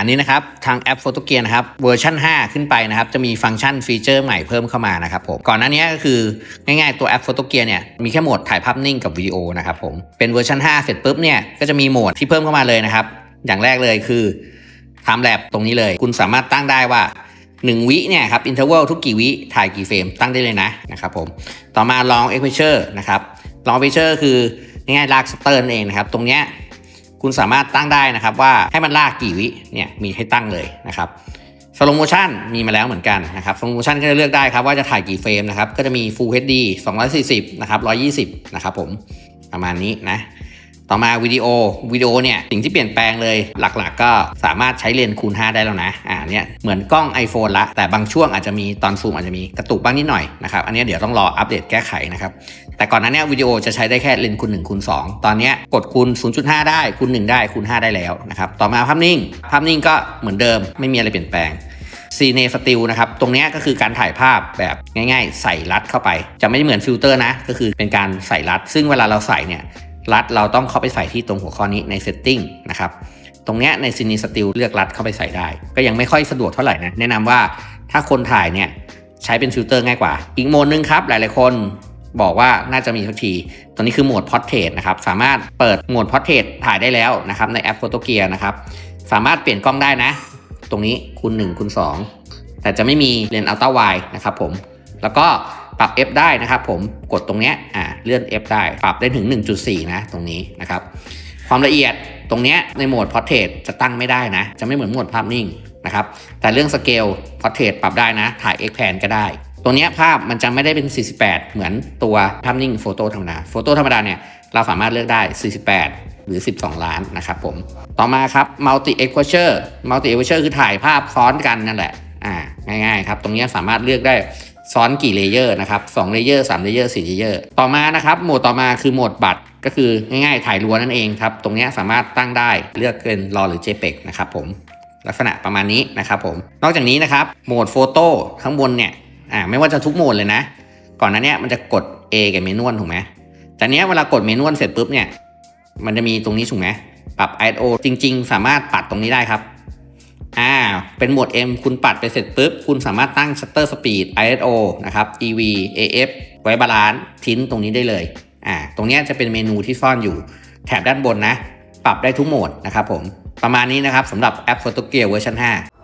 อันนี้นะครับทางแอป Photo Gear นะครับเวอร์ชัน5 ขึ้นไปนะครับจะมีฟังก์ชันฟีเจอร์ใหม่เพิ่มเข้ามานะครับผมก่อนหน้านี้ก็คือง่ายๆตัวแอป Photo Gear เนี่ยมีแค่โหมดถ่ายภาพนิ่งกับวิดีโอนะครับผมเป็นเวอร์ชัน5 เสร็จปุ๊บเนี่ยก็จะมีโหมดที่เพิ่มเข้ามาเลยนะครับอย่างแรกเลยคือ Time Lapse ตรงนี้เลย คุณสามารถตั้งได้ว่า 1 วิเนี่ยครับอินเทอร์เวลทุกกี่วิถ่ายกี่เฟรมตั้งได้เลยนะนะครับผมต่อมา Long Aperture นะครับ Long Aperture คือง่ายๆลากสเตอร์นั่นเองนะครับตรงเนี้ย คุณสามารถตั้งได้นะครับว่าให้มันลากกี่วิเนี่ยมีให้ตั้งเลยนะครับสโลโมชันมีมาแล้วเหมือนกันนะครับสโลโมชันก็จะเลือกได้ครับว่าจะถ่ายกี่เฟรมนะครับก็จะมี Full HD 240 นะครับ 120 นะครับผมประมาณนี้นะ ต่อมาวิดีโอวิดีโอเนี่ยสิ่งที่เปลี่ยนแปลงเลยหลักๆก็สามารถใช้เลนส์คูณ 5 ได้แล้วนะอ่าเนี่ยเหมือนกล้อง iPhone ละ แต่บางช่วงอาจจะมีตอนซูมอาจจะมีกระตุกบ้างนิดหน่อยนะครับอันนี้เดี๋ยวต้องรออัปเดตแก้ไขนะครับแต่ก่อนหนั้นเนี่ยวิดีโอจะใช้ได้แค่เลนส์คูณ1คูณ2ตอนนี้กดคูณ 0.5 ได้คูณ 1 ได้คูณ 5 ได้แล้วนะครับต่อมาภาพนิ่ง ภาพนิ่งก็เหมือนเดิมไม่มีอะไรเปลี่ยนแปลงซีเนสติลนะครับ ตรงนี้ก็คือการถ่ายภาพแบบง่ายๆ ใส่รัดเข้าไป จะไม่เหมือนฟิลเตอร์นะ ก็คือเป็นการใส่รัด ซึ่งเวลาเราใส่เนี่ย รัดเราต้องเข้าไปใส่ที่ตรงหัวข้อนี้ใน setting นะครับ ตรงเนี้ยในซีเนสติลเลือกรัดเข้าไปใส่ได้ ก็ยังไม่ค่อยสะดวกเท่าไหร่นะ แนะนำว่าถ้าคนถ่ายเนี่ยใช้เป็นฟิลเตอร์ง่ายกว่า อีกโหมดหนึงครับ หลายๆคนบอกว่าน่าจะมีทุกทีตัวนี้คือโหมด Portrait นะครับ สามารถเปิดโหมด Portrait ถ่ายได้แล้วนะครับในแอป Photo Gear นะครับ สามารถเปลี่ยนกล้องได้นะ ตรงนี้คูณ1คูณ2แต่จะไม่มีเลนส์อัลตร้าไวนะครับผม แล้วก็ ปรับ f ได้นะครับผมกดตรงเนี้ยอ่าเลื่อน f ได้ ปรับได้ถึง 1.4 นะตรงนี้นะครับ ความละเอียดตรงเนี้ยในโหมด Portrait จะตั้งไม่ได้นะ จะไม่เหมือนโหมดภาพนิ่งนะครับ แต่เรื่องสเกล Portrait ปรับได้นะ ถ่าย X pan ก็ได้ ตัวเนี้ยภาพมันจะไม่ได้เป็น 48 เหมือนตัวภาพนิ่งโฟโต้ธรรมดา โฟโต้ธรรมดาเนี่ยเราสามารถเลือกได้ 48หรือ 12 ล้านนะครับผม ต่อมาครับ multi exposure multi exposure คือถ่ายภาพซ้อนกันนั่นแหละ อ่า ง่ายๆครับ ตรงนี้สามารถเลือกได้ ซ้อนกี่เลเยอร์นะครับ2เลเยอร์3เลเยอร์4เลเยอร์ต่อมานะครับโหมดต่อมาคือโหมดบัตรก็คือง่ายๆถ่ายรัวนั่นเองครับ ตรงนี้สามารถตั้งได้เลือกเป็น RAW หรือ JPEG นะครับผมลักษณะประมาณนี้นะครับผมนอกจากนี้นะครับโหมดโฟโต้ข้างบนเนี่ยอ่าไม่ว่าจะทุกโหมดเลยนะ ก่อนหน้านี้มันจะกด A กับเมนวลถูกไหมแต่เนี้ยเวลากดเมนวลเสร็จปุ๊บเนี่ยมันจะมีตรงนี้ถูกไหมปรับ ISO จริง ๆ สามารถปัดตรงนี้ได้ครับ อ่า เป็นโหมด M คุณปัดไปเสร็จปุ๊บ คุณสามารถตั้ง shutter speed ISO นะครับ EV AF ไว้บาลานซ์ทิ้นตรงนี้ได้เลย อ่า ตรงนี้จะเป็นเมนูที่ซ่อนอยู่แถบด้านบนนะ ปรับได้ทุกโหมดนะครับผม ประมาณนี้นะครับสำหรับแอป Photo Gear เวอร์ชัน5